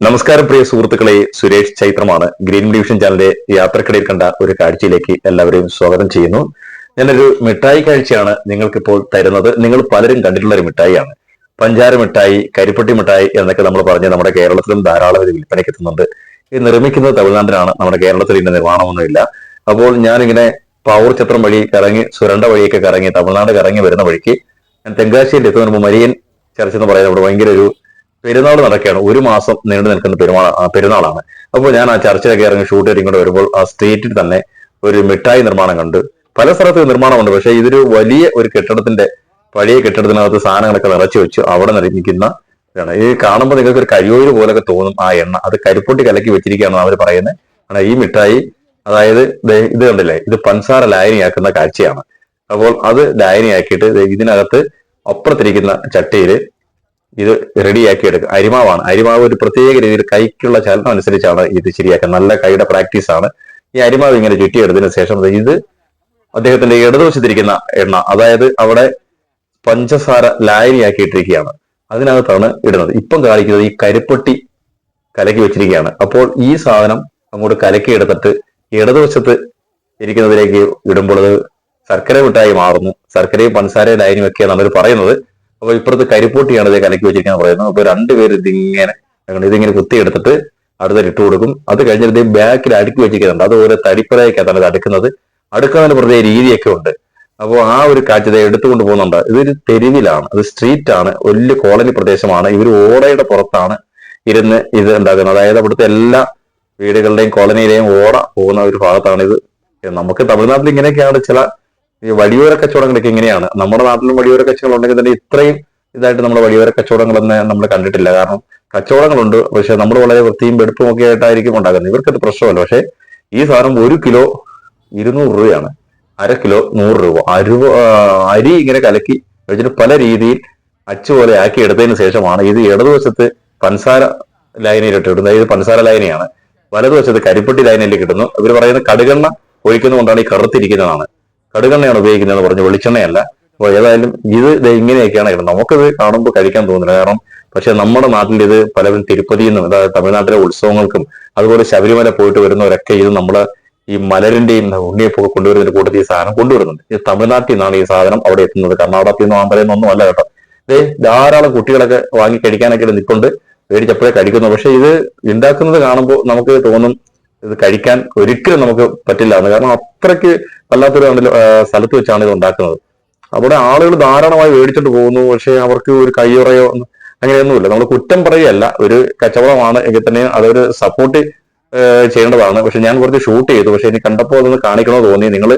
നമസ്കാരം പ്രിയ സുഹൃത്തുക്കളെ Suresh ചൈത്രമാണ്. Green division ചാനലിലെ യാത്രക്കിടയിൽ കണ്ട ഒരു കാഴ്ചയിലേക്ക് എല്ലാവരെയും സ്വാഗതം ചെയ്യുന്നു. ഞാനൊരു മിഠായി കാഴ്ചയാണ് നിങ്ങൾക്കിപ്പോൾ തരുന്നത്. നിങ്ങൾ പലരും കണ്ടിട്ടുള്ള ഒരു മിഠായിയാണ്. പഞ്ചാര മിഠായി കരിപ്പട്ടി മിഠായി എന്നൊക്കെ നമ്മൾ പറഞ്ഞ് നമ്മുടെ കേരളത്തിലും ധാരാളം ഇത് വിൽപ്പനയ്ക്ക് എത്തുന്നുണ്ട്. ഇത് നിർമ്മിക്കുന്നത് തമിഴ്നാട്ടിലാണ്. നമ്മുടെ കേരളത്തിൽ ഇതിന്റെ നിർമ്മാണമൊന്നുമില്ല. അപ്പോൾ ഞാനിങ്ങനെ പാവൂർ ചത്രം വഴി കറങ്ങി സുരണ്ട വഴിയൊക്കെ കറങ്ങി തമിഴ്നാട് കറങ്ങി വരുന്ന വഴിക്ക് ഞാൻ തെങ്കാശിയിൽ എത്തുന്ന മരിയൻ ചർച്ച് എന്ന് പറയുന്നത് അവിടെ ഭയങ്കര ഒരു പെരുന്നാൾ നടക്കുകയാണ്. ഒരു മാസം നീണ്ടു നിൽക്കുന്ന പെരുമാൾ പെരുന്നാളാണ്. അപ്പോൾ ഞാൻ ആ ചർച്ചയൊക്കെ ഇറങ്ങി ഷൂട്ട് ഇങ്ങോട്ട് വരുമ്പോൾ ആ സ്ട്രീറ്റിൽ തന്നെ ഒരു മിഠായി നിർമ്മാണം കണ്ടു. പല സ്ഥലത്തും നിർമ്മാണമുണ്ട്. പക്ഷേ ഇതൊരു വലിയ ഒരു കെട്ടിടത്തിന്റെ പഴയ കെട്ടിടത്തിനകത്ത് സാധനങ്ങളൊക്കെ നിറച്ചു വെച്ചു അവിടെ നിർമ്മിക്കുന്ന ഇതാണ്. ഈ കാണുമ്പോൾ നിങ്ങൾക്ക് ഒരു കരിയോര് പോലൊക്കെ തോന്നും ആ എണ്ണ. അത് കരിപ്പൊട്ടി കലക്കി വെച്ചിരിക്കുകയാണ് അവർ പറയുന്നത്. ആണ് ഈ മിഠായി അതായത് ഇത് കണ്ടില്ലേ? ഇത് പൻസാര ലായനിയാക്കുന്ന കാഴ്ചയാണ്. അപ്പോൾ അത് ലായനിയാക്കിയിട്ട് ഇതിനകത്ത് അപ്പുറത്തിരിക്കുന്ന ചട്ടിയിൽ ഇത് റെഡിയാക്കി എടുക്കുക അരിമാവാണ്. അരിമാവ് ഒരു പ്രത്യേക രീതിയിൽ കൈക്കുള്ള ചലനം അനുസരിച്ചാണ് ഇത് ശരിയാക്കുക. നല്ല കൈയുടെ പ്രാക്ടീസ് ആണ്. ഈ അരിമാവ് ഇങ്ങനെ ചുറ്റിയെടുത്തതിന് ശേഷം ഇത് അദ്ദേഹത്തിന്റെ ഇടതുവശത്തിരിക്കുന്ന എണ്ണ അതായത് അവിടെ പഞ്ചസാര ലായനിയാക്കിയിട്ടിരിക്കുകയാണ് അതിനകത്താണ് ഇടുന്നത്. ഇപ്പം കാണിക്കുന്നത് ഈ കരിപ്പൊട്ടി കലക്കി വെച്ചിരിക്കുകയാണ്. അപ്പോൾ ഈ സാധനം അങ്ങോട്ട് കലക്കി എടുത്തിട്ട് ഇടതുവശത്ത് ഇരിക്കുന്നതിലേക്ക് ഇടുമ്പോൾ അത് ശർക്കര മിഠായി മാറുന്നു. ശർക്കരയും പഞ്ചസാരയും ലൈനും ഒക്കെയാണ് അവർ പറയുന്നത്. അപ്പൊ ഇപ്പുറത്ത് കരിപ്പൂട്ടിയാണ് ഇത് കലക്കി വെച്ചിരിക്കാൻ പറയുന്നത്. അപ്പൊ രണ്ടുപേര് ഇതിങ്ങനെ ഇതിങ്ങനെ കുത്തിയെടുത്തിട്ട് അടുത്ത ഇട്ട് കൊടുക്കും. അത് കഴിഞ്ഞിട്ട് ഇത് ബാക്കിൽ അടുക്കി വെച്ചിരിക്കുന്നുണ്ട്. അതുപോലെ തടിപ്പറയൊക്കെയാണ് അത് അടുക്കുന്നത്. അടുക്കുന്നതിന് പ്രത്യേക രീതിയൊക്കെ ഉണ്ട്. അപ്പോൾ ആ ഒരു കാഴ്ച എടുത്തുകൊണ്ട് പോകുന്നുണ്ട്. ഇതൊരു തെരുവിലാണ്. അത് സ്ട്രീറ്റ് ആണ് വലിയ കോളനി പ്രദേശമാണ്. ഇവർ ഓടയുടെ പുറത്താണ് ഇരുന്ന് ഇത് ഉണ്ടാക്കുന്നത്. അതായത് അവിടുത്തെ എല്ലാ വീടുകളുടെയും കോളനിയിലെയും ഓട പോകുന്ന ഒരു ഭാഗത്താണ് ഇത് നമുക്ക് തമിഴ്നാട്ടിൽ ഇങ്ങനെയൊക്കെയാണ് ചില ഈ വഴിയോര കച്ചവടങ്ങളൊക്കെ ഇങ്ങനെയാണ്. നമ്മുടെ നാട്ടിലും വഴിയോര കച്ചവടം ഉണ്ടെങ്കിൽ തന്നെ ഇത്രയും ഇതായിട്ട് നമ്മൾ വഴിയോര കച്ചവടങ്ങളൊന്നും നമ്മൾ കണ്ടിട്ടില്ല. കാരണം കച്ചവടങ്ങളുണ്ട്. പക്ഷെ നമ്മൾ വളരെ വൃത്തിയും വെടുപ്പും ഒക്കെ ആയിട്ടായിരിക്കും ഉണ്ടാക്കുന്നത്. ഇവർക്കത് പ്രശ്നമല്ല. പക്ഷെ ഈ സാധനം ഒരു കിലോ ഇരുന്നൂറ് രൂപയാണ്. അര കിലോ നൂറ് രൂപ. അരുവ അരി ഇങ്ങനെ കലക്കി വെച്ചിട്ട് പല രീതിയിൽ അച്ചു പോലെ ആക്കി എടുത്തതിന് ശേഷമാണ് ഇത് ഇടതുവശത്ത് പൻസാര ലൈനയിലിട്ട് ഇടുന്നത്. ഇത് പൻസാര ലൈനയാണ്. വലതുവശത്ത് കരിപ്പട്ടി ലൈനയിൽ കിട്ടുന്നു. ഇവർ പറയുന്നത് കടുകെണ്ണ ഒഴിക്കുന്നതുകൊണ്ടാണ് ഈ കറുത്തിരിക്കുന്നതാണ്. കടുകെണ്ണയാണ് ഉപയോഗിക്കുന്നതെന്ന് പറഞ്ഞു വെളിച്ചെണ്ണയല്ല. അപ്പോൾ ഏതായാലും ഇത് ഇങ്ങനെയൊക്കെയാണ് ഇടുന്നത് നമുക്കിത് കാണുമ്പോൾ കഴിക്കാൻ തോന്നുന്നില്ല കാരണം പക്ഷെ നമ്മുടെ നാട്ടിൽ ഇത് പലരും തിരുപ്പതിയിൽ അതായത് തമിഴ്നാട്ടിലെ ഉത്സവങ്ങൾക്കും അതുപോലെ ശബരിമല പോയിട്ട് വരുന്നവരൊക്കെ ഇത് നമ്മുടെ ഈ മലരിന്റെയും ഉണ്ണിയപ്പൊക്കെ കൊണ്ടുവരുന്നതിന്റെ കൂട്ടത്തിൽ ഈ സാധനം കൊണ്ടുവരുന്നുണ്ട്. ഇത് തമിഴ്നാട്ടിൽ നിന്നാണ് ഈ സാധനം അവിടെ എത്തുന്നത്. കർണാടകത്തിൽ നിന്നും ആന്ധ്രയിൽ നിന്നൊന്നും അല്ല കേട്ടോ. ഇതേ ധാരാളം കുട്ടികളൊക്കെ വാങ്ങി കഴിക്കാനൊക്കെ നിൽക്കൊണ്ട് മേടിച്ചപ്പോഴേ കഴിക്കുന്നു. പക്ഷെ ഇത് ഉണ്ടാക്കുന്നത് കാണുമ്പോൾ നമുക്ക് തോന്നും ഇത് കഴിക്കാൻ ഒരിക്കലും നമുക്ക് പറ്റില്ല. കാരണം അത്രയ്ക്ക് വല്ലാത്തൊരു സ്ഥലത്ത് വെച്ചാണ് ഇത് ഉണ്ടാക്കുന്നത്. അവിടെ ആളുകൾ ധാരാളമായി മേടിച്ചിട്ട് പോകുന്നു. പക്ഷെ അവർക്ക് ഒരു കയ്യുറയോ അങ്ങനെയൊന്നുമില്ല. നമ്മൾ കുറ്റം പറയുകയല്ല. ഒരു കച്ചവടമാണ് എങ്കിൽ തന്നെ അതൊരു സപ്പോർട്ട് ചെയ്യേണ്ടതാണ്. പക്ഷെ ഞാൻ കുറച്ച് ഷൂട്ട് ചെയ്തു. പക്ഷെ എനിക്ക് കണ്ടപ്പോൾ അതൊന്ന് കാണിക്കണമെന്ന് തോന്നി. നിങ്ങൾ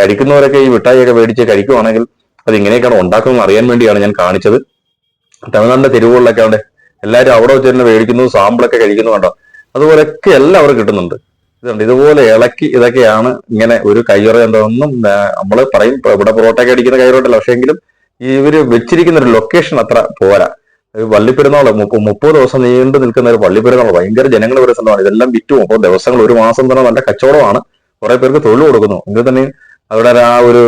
കഴിക്കുന്നവരൊക്കെ ഈ മിഠായിയൊക്കെ മേടിച്ച് കഴിക്കുവാണെങ്കിൽ അത് ഇങ്ങനെയൊക്കെയാണ് ഉണ്ടാക്കുന്നത് അറിയാൻ വേണ്ടിയാണ് ഞാൻ കാണിച്ചത്. തമിഴ്നാടിന്റെ തെരുവുകളിലൊക്കെ അവിടെ എല്ലാവരും അവിടെ വെച്ച് തന്നെ മേടിക്കുന്നു സാമ്പിളൊക്കെ കഴിക്കുന്നു കണ്ടോ? അതുപോലെയൊക്കെ എല്ലാം അവിടെ കിട്ടുന്നുണ്ട്. ഇതുണ്ട്. ഇതുപോലെ ഇളക്കി ഇതൊക്കെയാണ് ഇങ്ങനെ ഒരു കയ്യുറ എന്തൊന്നും നമ്മൾ പറയും. ഇവിടെ പൊറോട്ടയൊക്കെ അടിക്കുന്ന കയ്യുറണ്ടല്ലോ. പക്ഷേ എങ്കിലും ഇവർ വെച്ചിരിക്കുന്ന ഒരു ലൊക്കേഷൻ അത്ര പോരാ. ഒരു മുപ്പത് മുപ്പത് ദിവസം നീണ്ടു നിൽക്കുന്ന ഒരു വള്ളിപ്പെരുന്നാൾ ഭയങ്കര ജനങ്ങൾ ഒരു സ്ഥലമാണ്. ഇതെല്ലാം വിറ്റും അപ്പോൾ ദിവസങ്ങൾ ഒരു മാസം തന്നെ നല്ല കച്ചവടമാണ്. കുറെ പേർക്ക് തൊഴിൽ കൊടുക്കുന്നു. എങ്കിൽ തന്നെ അവിടെ ആ ഒരു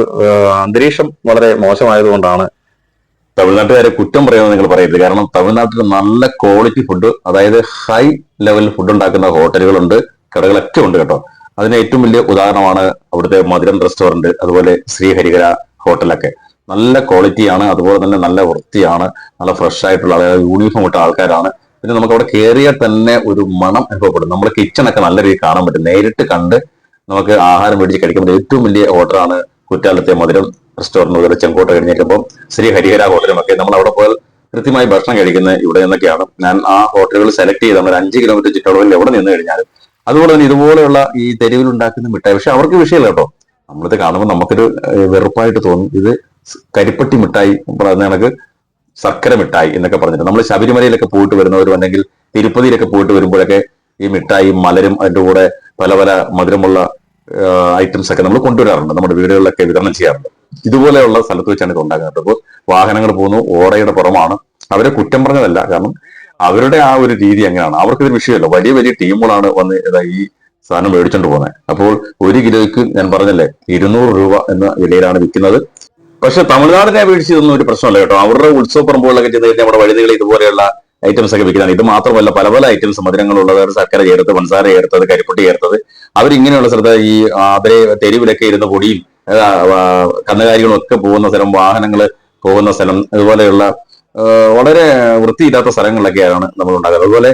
അന്തരീക്ഷം വളരെ മോശമായതുകൊണ്ടാണ്. തമിഴ്നാട്ടുകാരെ കുറ്റം പറയുന്നത് നിങ്ങൾ പറയരുത്. കാരണം തമിഴ്നാട്ടിൽ നല്ല ക്വാളിറ്റി ഫുഡ് അതായത് ഹൈ ലെവൽ ഫുഡ് ഉണ്ടാക്കുന്ന ഹോട്ടലുകളുണ്ട്. കടകളൊക്കെ ഉണ്ട് കേട്ടോ. അതിന് ഏറ്റവും വലിയ ഉദാഹരണമാണ് അവിടുത്തെ മധുരം റെസ്റ്റോറന്റ് അതുപോലെ ശ്രീഹരികര ഹോട്ടലൊക്കെ. നല്ല ക്വാളിറ്റിയാണ് അതുപോലെ തന്നെ നല്ല വൃത്തിയാണ് നല്ല ഫ്രഷ് ആയിട്ടുള്ള അതായത് യൂണിഫോം ഇട്ട ആൾക്കാരാണ്. പിന്നെ നമുക്ക് അവിടെ കയറിയാൽ തന്നെ ഒരു മണം അനുഭവപ്പെടും. നമ്മുടെ കിച്ചണൊക്കെ നല്ല രീതിയിൽ കാണാൻ പറ്റും. നേരിട്ട് കണ്ട് നമുക്ക് ആഹാരം മേടിച്ച് കഴിക്കുമ്പോൾ ഏറ്റവും വലിയ ഹോട്ടലാണ് കുറ്റാലത്തെ മധുരം റെസ്റ്റോറന്റ് മുതൽ ചെങ്കോട്ട കഴിഞ്ഞിരിക്കുമ്പോൾ ശ്രീ ഹരിഹര ഹോട്ടലും ഒക്കെ. നമ്മൾ അവിടെ പോയാൽ കൃത്യമായി ഭക്ഷണം കഴിക്കുന്നത് ഇവിടെ നിന്നൊക്കെയാണ്. ഞാൻ ആ ഹോട്ടലുകൾ സെലക്ട് ചെയ്ത് നമ്മൾ അഞ്ച് കിലോമീറ്റർ ചുറ്റളവിൽ എവിടെ നിന്ന് കഴിഞ്ഞാലും അതുപോലെ തന്നെ ഇതുപോലെയുള്ള ഈ തെരുവിൽ ഉണ്ടാക്കുന്ന മിഠായി. പക്ഷെ അവർക്ക് വിഷയമില്ല കേട്ടോ. നമ്മളിത് കാണുമ്പോൾ നമുക്കൊരു വെറുപ്പായിട്ട് തോന്നും. ഇത് കരിപ്പട്ടി മിഠായി പറയുന്ന കണക്ക് ശർക്കര മിഠായി എന്നൊക്കെ പറഞ്ഞിട്ട്. നമ്മൾ ശബരിമലയിലൊക്കെ പോയിട്ട് വരുന്നവരും അല്ലെങ്കിൽ തിരുപ്പതിയിലൊക്കെ പോയിട്ട് വരുമ്പോഴൊക്കെ ഈ മിഠായി മലരും അതിന്റെ കൂടെ പല പല മധുരമുള്ള ഐറ്റംസ് ഒക്കെ നമ്മൾ കൊണ്ടുവരാറുണ്ട്. നമ്മുടെ വീടുകളിലൊക്കെ വിതരണം ചെയ്യാറുണ്ട്. ഇതുപോലെയുള്ള സ്ഥലത്ത് വെച്ചാണ് ഇത് ഉണ്ടാക്കുന്നത്. അപ്പോൾ വാഹനങ്ങൾ പോകുന്നു ഓടയുടെ പുറമാണ്. അവരെ കുറ്റം പറഞ്ഞതല്ല. കാരണം അവരുടെ ആ ഒരു രീതി അങ്ങനെയാണ്. അവർക്കിത് വിഷയമല്ല. വലിയ വലിയ ടീമുകളാണ് വന്ന് ഈ സാധനം മേടിച്ചോണ്ട് പോകുന്നത് അപ്പോൾ ഒരു കിലോയ്ക്ക് ഞാൻ പറഞ്ഞല്ലേ ഇരുന്നൂറ് രൂപ എന്ന വിലയിലാണ് വിൽക്കുന്നത്. പക്ഷെ തമിഴ്നാടിനെ അപേക്ഷിച്ച് ഇതൊന്നും ഒരു പ്രശ്നമല്ല കേട്ടോ. അവരുടെ ഉത്സവ പറമ്പുകളിലൊക്കെ ചെന്ന് കഴിഞ്ഞാൽ നമ്മുടെ വഴുതികൾ ഇതുപോലെയുള്ള ഐറ്റംസ് ഒക്കെ വിൽക്കുന്നതാണ്. ഇത് മാത്രമല്ല പല പല ഐറ്റംസ് മധുരങ്ങളുള്ളത് ശർക്കര ചേർത്ത് പഞ്ചസാര ചേർത്തത് കരിപ്പൊട്ടി ചേർത്തത്. അവരിങ്ങനെയുള്ള സ്ഥലത്ത് ഈ അവരെ തെരുവിലൊക്കെ ഇരുന്ന് പൊടിയും കന്നുകാലികളും ഒക്കെ പോകുന്ന സ്ഥലം വാഹനങ്ങൾ പോകുന്ന സ്ഥലം അതുപോലെയുള്ള വളരെ വൃത്തിയില്ലാത്ത സ്ഥലങ്ങളിലൊക്കെയാണ് നമ്മൾ ഉണ്ടാകുന്നത് അതുപോലെ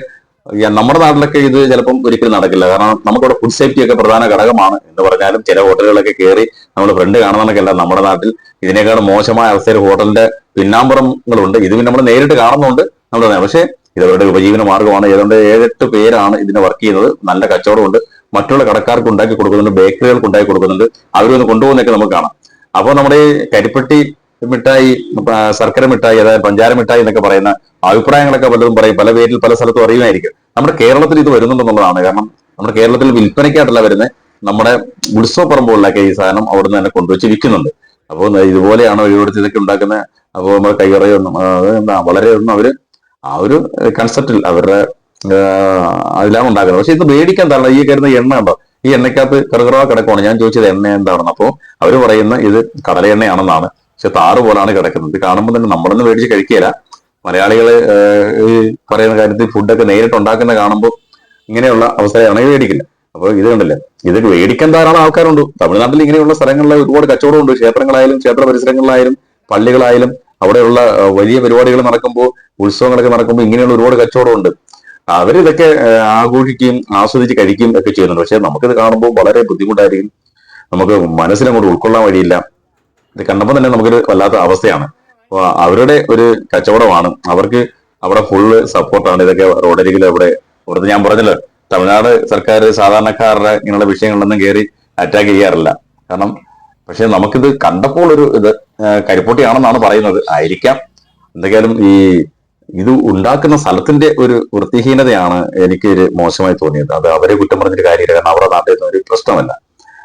നമ്മുടെ നാട്ടിലൊക്കെ ഇത് ചിലപ്പം ഒരിക്കലും നടക്കില്ല. കാരണം നമുക്കിവിടെ ഫുഡ് സേഫ്റ്റി ഒക്കെ പ്രധാന ഘടകമാണ്. എന്ന് പറഞ്ഞാലും ചില ഹോട്ടലുകളൊക്കെ കയറി നമ്മൾ ഫ്രണ്ട് കാണുന്നതൊക്കെയല്ല നമ്മുടെ നാട്ടിൽ. ഇതിനേക്കാൾ മോശമായ അവസ്ഥയിൽ ഹോട്ടലിന്റെ പിന്നാമ്പുറങ്ങളുണ്ട്. ഇത് പിന്നെ നമ്മൾ നേരിട്ട് കാണുന്നുണ്ട് നമ്മൾ പക്ഷേ ഇതവരുടെ ഉപജീവന മാർഗമാണ്. ഏതാണ്ട് ഏഴെട്ട് പേരാണ് ഇതിനെ വർക്ക് ചെയ്യുന്നത്. നല്ല കച്ചവടമുണ്ട്. മറ്റുള്ള കടക്കാർക്ക് ഉണ്ടാക്കി കൊടുക്കുന്നുണ്ട്. ബേക്കറികൾക്ക് ഉണ്ടാക്കി കൊടുക്കുന്നുണ്ട്. അവരൊന്ന് കൊണ്ടുപോകുന്നൊക്കെ നമുക്ക് കാണാം. അപ്പോൾ നമ്മുടെ കരിപ്പെട്ടി മിഠായി ശർക്കര മിഠായി അതായത് പഞ്ചാര മിഠായി എന്നൊക്കെ പറയുന്ന അഭിപ്രായങ്ങളൊക്കെ പലതും പറയും. പല പേരിൽ പല സ്ഥലത്തും അറിയുമായിരിക്കും. നമ്മുടെ കേരളത്തിൽ ഇത് വരുന്നുണ്ടെന്നുള്ളതാണ്. കാരണം നമ്മുടെ കേരളത്തിൽ വിൽപ്പനയ്ക്കായിട്ടല്ല വരുന്നത് നമ്മുടെ ഉത്സവ പറമ്പുകളിലൊക്കെ ഈ സാധനം അവിടുന്ന് തന്നെ കൊണ്ടുവച്ച് വിൽക്കുന്നുണ്ട് അപ്പോൾ ഇതുപോലെയാണ് ഒഴിവെടുത്ത് ഇതൊക്കെ ഉണ്ടാക്കുന്നത് അപ്പോൾ നമ്മൾ അത് എന്താ വളരെ ഒന്നും അവർ ആ ഒരു കൺസെപ്റ്റിൽ അവരുടെ അതിലാണ് ഉണ്ടാക്കുന്നത്. പക്ഷെ ഇത് മേടിക്കാൻ തരണം ഈ കരുന്ന എണ്ണ ഉണ്ടോ? ഈ എണ്ണയ്ക്കകത്ത് കറുകറ കിടക്കുവാണ്. ഞാൻ ചോദിച്ചത് എണ്ണ എന്താണെന്ന്. അപ്പോൾ അവർ പറയുന്ന ഇത് കടല എണ്ണയാണെന്നാണ് പക്ഷെ താറ് പോലാണ് കിടക്കുന്നത്. ഇത് കാണുമ്പോൾ തന്നെ നമ്മളൊന്നും മേടിച്ച് കഴിക്കുകയില്ല. മലയാളികൾ ഈ പറയുന്ന കാര്യത്തിൽ ഫുഡൊക്കെ നേരിട്ട് ഉണ്ടാക്കുന്ന കാണുമ്പോൾ ഇങ്ങനെയുള്ള അവസരമാണെങ്കിൽ മേടിക്കില്ല. അപ്പോൾ ഇത് കണ്ടില്ല? ഇത് മേടിക്കാൻ ധാരാളം ആൾക്കാരുണ്ട്. തമിഴ്നാട്ടിൽ ഇങ്ങനെയുള്ള സ്ഥലങ്ങളിൽ ഒരുപാട് കച്ചവടമുണ്ട്. ക്ഷേത്രങ്ങളായാലും ക്ഷേത്ര പരിസരങ്ങളിലായാലും പള്ളികളായാലും അവിടെയുള്ള വലിയ പരിപാടികൾ നടക്കുമ്പോൾ ഉത്സവങ്ങളൊക്കെ നടക്കുമ്പോൾ ഇങ്ങനെയുള്ള ഒരുപാട് കച്ചവടമുണ്ട്. അവരിതൊക്കെ ആഘോഷിക്കുകയും ആസ്വദിച്ച് കഴിക്കുകയും ഒക്കെ ചെയ്യുന്നുണ്ട്. പക്ഷെ നമുക്കിത് കാണുമ്പോൾ വളരെ ബുദ്ധിമുട്ടായിരിക്കും. നമുക്ക് മനസ്സിലങ്ങോട്ട് ഉൾക്കൊള്ളാൻ വഴിയില്ല. ഇത് കണ്ടപ്പോൾ തന്നെ നമുക്കൊരു വല്ലാത്ത അവസ്ഥയാണ്. അപ്പൊ അവരുടെ ഒരു കച്ചവടമാണ്. അവർക്ക് അവിടെ ഫുള്ള് സപ്പോർട്ടാണ് ഇതൊക്കെ റോഡരികിൽ അവിടെ ഇവിടുത്തെ ഞാൻ പറഞ്ഞല്ലോ തമിഴ്നാട് സർക്കാർ സാധാരണക്കാരുടെ ഇങ്ങനെയുള്ള വിഷയങ്ങളൊന്നും കയറി അറ്റാക്ക് ചെയ്യാറില്ല. കാരണം പക്ഷെ നമുക്കിത് കണ്ടപ്പോൾ ഒരു ഇത് കരിപ്പൊട്ടിയാണെന്നാണ് പറയുന്നത്. ആയിരിക്കാം. എന്തൊക്കെയാലും ഈ ഇത് ഉണ്ടാക്കുന്ന സ്ഥലത്തിന്റെ ഒരു വൃത്തിഹീനതയാണ് എനിക്ക് ഒരു മോശമായി തോന്നിയത്. അത് അവരെ കുറ്റം പറഞ്ഞിട്ട് കാര്യമില്ല. കാരണം അവരുടെ നാട്ടിൽ നിന്ന് ഒരു പ്രശ്നമല്ല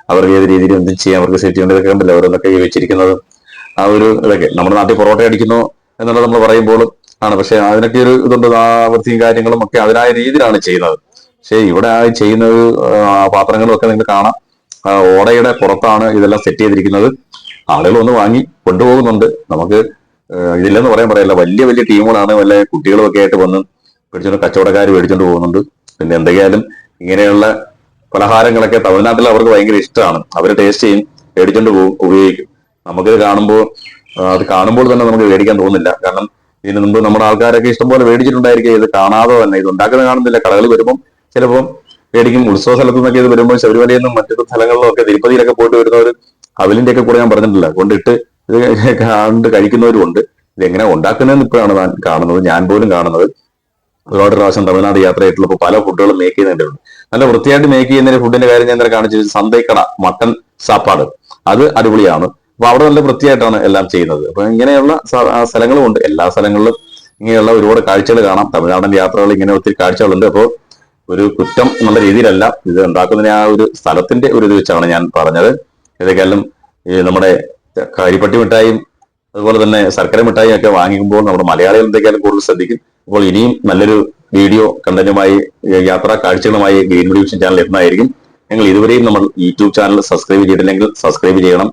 അവർക്ക് ഏത് രീതിയിൽ എന്തും ചെയ്യാം അവർക്ക് സെറ്റ് ചെയ്യേണ്ടതൊക്കെ കണ്ടില്ല ഈ വെച്ചിരിക്കുന്നത് ആ ഒരു ഇതൊക്കെ നമ്മുടെ നാട്ടിൽ പൊറോട്ട അടിക്കുന്നു എന്നുള്ളത് നമ്മൾ പറയുമ്പോൾ ആണ്. പക്ഷെ അതിനൊക്കെ ഒരു ഇതുണ്ട് ആ വൃത്തിയും കാര്യങ്ങളും ഒക്കെ അതിനായ രീതിയിലാണ് ചെയ്യുന്നത്. പക്ഷെ ഇവിടെ ആ ചെയ്യുന്നത് പാത്രങ്ങളും ഒക്കെ നിങ്ങൾക്ക് കാണാം. ഓടയുടെ പുറത്താണ് ഇതെല്ലാം സെറ്റ് ചെയ്തിരിക്കുന്നത്. ആളുകൾ ഒന്ന് വാങ്ങി കൊണ്ടുപോകുന്നുണ്ട്. നമുക്ക് ഇതില്ലെന്ന് പറയാൻ പറയല്ല. വലിയ വലിയ ടീമുകളാണ്. വല്ല കുട്ടികളും ഒക്കെ ആയിട്ട് വന്ന് മേടിച്ചോണ്ട് കച്ചവടക്കാർ മേടിച്ചോണ്ട് പോകുന്നുണ്ട്. പിന്നെ എന്തൊക്കെയായാലും ഇങ്ങനെയുള്ള പലഹാരങ്ങളൊക്കെ തമിഴ്നാട്ടിൽ അവർക്ക് ഭയങ്കര ഇഷ്ടമാണ്. അവർ ടേസ്റ്റ് ചെയ്യും മേടിച്ചോണ്ട് പോകും ഉപയോഗിക്കും. നമുക്കിത് കാണുമ്പോൾ അത് കാണുമ്പോൾ തന്നെ നമുക്ക് മേടിക്കാൻ തോന്നുന്നില്ല കാരണം ഇതിന് മുമ്പ് നമ്മുടെ ആൾക്കാരൊക്കെ ഇഷ്ടംപോലെ മേടിച്ചിട്ടുണ്ടായിരിക്കും. ഇത് കാണാതെ തന്നെ ഇത് ഉണ്ടാക്കുന്നത് കാണുന്നില്ല. കടകൾ വരുമ്പം ചിലപ്പം മേടിക്കും. ഉത്സവ സ്ഥലത്തു നിന്നൊക്കെ ഇത് വരുമ്പോൾ ശബരിമലയിൽ നിന്നും മറ്റു സ്ഥലങ്ങളിലും ഒക്കെ തിരുപ്പതിയിലൊക്കെ പോയിട്ട് വരുന്നവർ അവലിന്റെ ഒക്കെ കൂടെ ഞാൻ പറഞ്ഞിട്ടില്ല. കൊണ്ടിട്ട് ഇത് കണ്ട് കഴിക്കുന്നവരും ഉണ്ട് ഇത് എങ്ങനെ ഉണ്ടാക്കുന്നതെന്ന് ഇപ്പോഴാണ് കാണുന്നത്. ഞാൻ പോലും കാണുന്നത്. ഒരുപാട് പ്രാവശ്യം തമിഴ്നാട് യാത്ര ചെയ്തിട്ടുള്ളപ്പോൾ പല ഫുഡുകളും മേക്ക് ചെയ്യുന്നുണ്ട് നല്ല വൃത്തിയായിട്ട് മേക്ക് ചെയ്യുന്ന ഫുഡിന്റെ കാര്യം ഞാൻ നേരെ കാണിച്ചു സന്തൈക്കട മട്ടൻ സാപ്പാട്. അത് അടിപൊളിയാണ്. അപ്പൊ അവിടെ നല്ല വൃത്തിയായിട്ടാണ് എല്ലാം ചെയ്യുന്നത്. അപ്പൊ ഇങ്ങനെയുള്ള സ്ഥലങ്ങളും ഉണ്ട്. എല്ലാ സ്ഥലങ്ങളിലും ഇങ്ങനെയുള്ള ഒരുപാട് കാഴ്ചകൾ കാണാം. തമിഴ്നാടൻ യാത്രകൾ ഇങ്ങനെ ഒത്തിരി കാഴ്ചകളുണ്ട്. അപ്പോൾ ഒരു കുറ്റം എന്നുള്ള രീതിയിലല്ല ഇത് ഉണ്ടാക്കുന്നതിന് ആ ഒരു സ്ഥലത്തിന്റെ ഒരു ഇത് വെച്ചാണ് ഞാൻ പറഞ്ഞത്. ഏതൊക്കെയാലും നമ്മുടെ കരിപ്പട്ടി മിഠായും അതുപോലെ തന്നെ ശർക്കര മിഠായി ഒക്കെ വാങ്ങിക്കുമ്പോൾ നമ്മുടെ മലയാളികൾ എന്തൊക്കെയാലും കൂടുതൽ ശ്രദ്ധിക്കും? അപ്പോൾ ഇനിയും നല്ലൊരു വീഡിയോ കണ്ടന്റുമായി യാത്രാ കാഴ്ചകളുമായി ഗ്രീൻ ഡിവിഷൻ ചാനൽ എത്തുന്നതായിരിക്കും. നിങ്ങൾ ഇതുവരെയും നമ്മൾ യൂട്യൂബ് ചാനൽ സബ്സ്ക്രൈബ് ചെയ്തിട്ടില്ലെങ്കിൽ സബ്സ്ക്രൈബ് ചെയ്യണം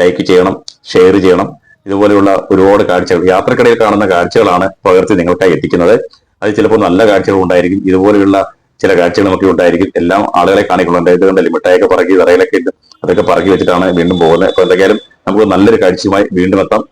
ലൈക്ക് ചെയ്യണം ഷെയർ ചെയ്യണം. ഇതുപോലെയുള്ള ഒരുപാട് കാഴ്ചകൾ യാത്രക്കിടയിൽ കാണുന്ന കാഴ്ചകളാണ് പകർത്തി നിങ്ങൾക്കായി എത്തിക്കുന്നത്. അത് ചിലപ്പോൾ നല്ല കാഴ്ചകൾ ഉണ്ടായിരിക്കും. ഇതുപോലെയുള്ള ചില കാഴ്ചകൾ നമുക്ക് ഉണ്ടായിരിക്കും. എല്ലാം ആളുകളെ കാണിക്കുന്നുണ്ട്. ഇത് കണ്ടല്ലേ മിഠായിയൊക്കെ പറക്കി തറയിലൊക്കെ ഇട്ട് അതൊക്കെ പറക്കി വെച്ചിട്ടാണ് വീണ്ടും പോകുന്നത്. അപ്പോൾ എന്തൊക്കെയാലും നമുക്ക് നല്ലൊരു കാഴ്ചയുമായി വീണ്ടും എത്താം.